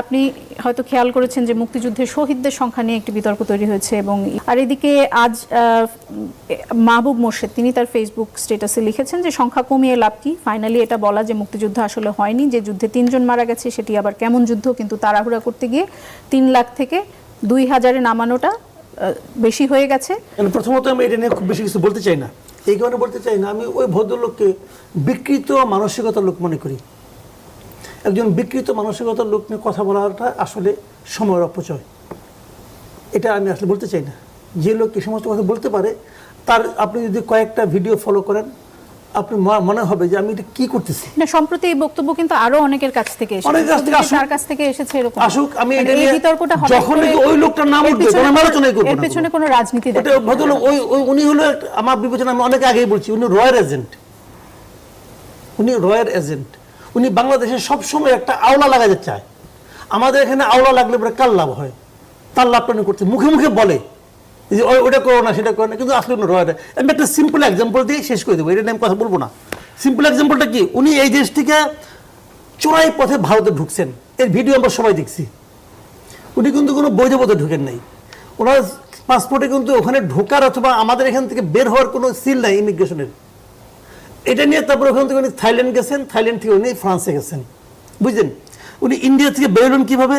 আপনি হয়তো খেয়াল করেছেন যে মুক্তিযুদ্ধের শহীদদের সংখ্যা নিয়ে একটি বিতর্ক তৈরি হয়েছে এবং আর এদিকে আজ মাহবুব মোর্শেদ, তিনি তার ফেসবুক স্টেটাসে লিখেছেন যে সংখ্যা কমিয়ে লাভ কি? ফাইনালি এটা বলা যে মুক্তিযুদ্ধ আসলে হয়নি, যে যুদ্ধে তিনজন মারা গেছে, সেটি আবার কেমন যুদ্ধ? কিন্তু তাড়াহুড়া করতে গিয়ে তিন লাখ থেকে দুই হাজারে নামানোটা বেশি হয়ে গেছে। প্রথমত আমি এটা নিয়ে খুব বেশি কিছু বলতে চাই না। এই কারণে বলতে চাই না, আমি ওই ভদ্রলোককে বিকৃত মানসিকতার লোক মনে করি। একজন বিকৃত মানসিকতার লোক নিয়ে কথা বলাটা আসলে সময়ের অপচয়। এটা আমি আসলে বলতে চাই না। যে লোক এই সমস্ত কথা বলতে পারে তার আপনি যদি কয়েকটা ভিডিও ফলো করেন আপনি মনে হবে যে আমি এটা কি করতেছি। না সম্প্রতি এই বক্তব্য কিন্তু আরও অনেকের কাছ থেকে এসেছে। অনেকের কাছ থেকে আসুক। তার কাছ থেকে এসেছে এরকম। আসুক, আমি মানে এটা এই বিতর্কটা হঠাৎ যখন ওই লোকটার নাম উঠবে, তখন আমি আলোচনাই করব এর পেছনে কোনো রাজনীতি দেখে ভদ্রলোক ওই উনি হলো আমার বিবেচনা আমি অনেক আগেই বলছি উনি রয়্যাল এজেন্ট। উনি রয়্যাল এজেন্ট। উনি বাংলাদেশে সবসময় একটা আওলা লাগাতে চায়। আমাদের এখানে আওলা লাগলে পরে কার লাভ হয়? তার লাভটা উনি করছে? মুখে মুখে বলে। যে ওটা করো না, সেটা করো না। কিন্তু আসলে উনি রয়্যাল আমি একটা সিম্পল এক্সাম্পল দিয়ে শেষ করে দেবো। এটা নিয়ে আমি কথা বলব না। সিম্পল এক্সাম্পলটা কি? উনি এই দেশ থেকে চোরাই পথে ভারতে ঢুকছেন। এর ভিডিও আমরা সবাই দেখছি। উনি কিন্তু কোনো বৈধ পথে ঢুকেন নাই। ওনার পাসপোর্টে কিন্তু ওখানে ঢোকার অথবা আমাদের এখান থেকে বের হওয়ার কোনো সিল নাই ইমিগ্রেশনের। এটা নিয়ে তারপর ওখান থেকে উনি থাইল্যান্ড গেছেন, থাইল্যান্ড থেকে উনি ফ্রান্সে গেছেন। বুঝলেন? উনি ইন্ডিয়া থেকে বেরোলেন কীভাবে?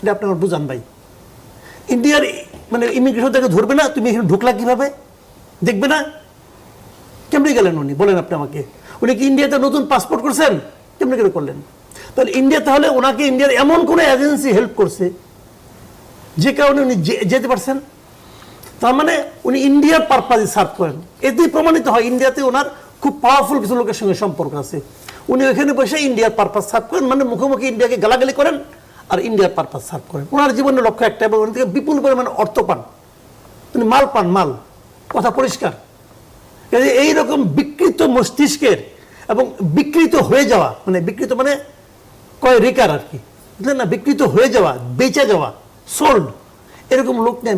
এটা আপনি আমার বুঝান ভাই। ইন্ডিয়ার মানে ইমিগ্রেশন থেকে ধরবে না, তুমি এখানে ঢুকলা কীভাবে? দেখবে না? কেমনি গেলেন উনি? বলেন আপনি আমাকে। উনি কি ইন্ডিয়াতে নতুন পাসপোর্ট করছেন? কেমনি করে করলেন? তাহলে ইন্ডিয়া তাহলে ওনাকে ইন্ডিয়ার এমন কোনো এজেন্সি হেল্প করছে, যে কারণে উনি যেতে পারছেন? তার মানে উনি ইন্ডিয়ার পারপাজে সার্ভ করেন। এতেই প্রমাণিত হয়, ইন্ডিয়াতে ওনার খুব পাওয়ারফুল কিছু লোকের সঙ্গে সম্পর্ক আছে। উনি ওখানে বসে ইন্ডিয়ার পারপাস সার্ভ করেন মানে মুখোমুখি ইন্ডিয়াকে গালাগালি করেন আর ইন্ডিয়ার পারপাস সার্ভ করেন। ওনার জীবনের লক্ষ্য একটা এবং থেকে বিপুল পরিমাণে অর্থ পান। উনি মাল পান, মাল, কথা পরিষ্কার। এইরকম বিকৃত মস্তিষ্কের এবং বিকৃত হয়ে যাওয়া মানে বিকৃত মানে কয় রেকার আর কি, বুঝলেন না? বিকৃত হয়ে যাওয়া, বেঁচে যাওয়া সোল্ড এরকম লোক নিয়ে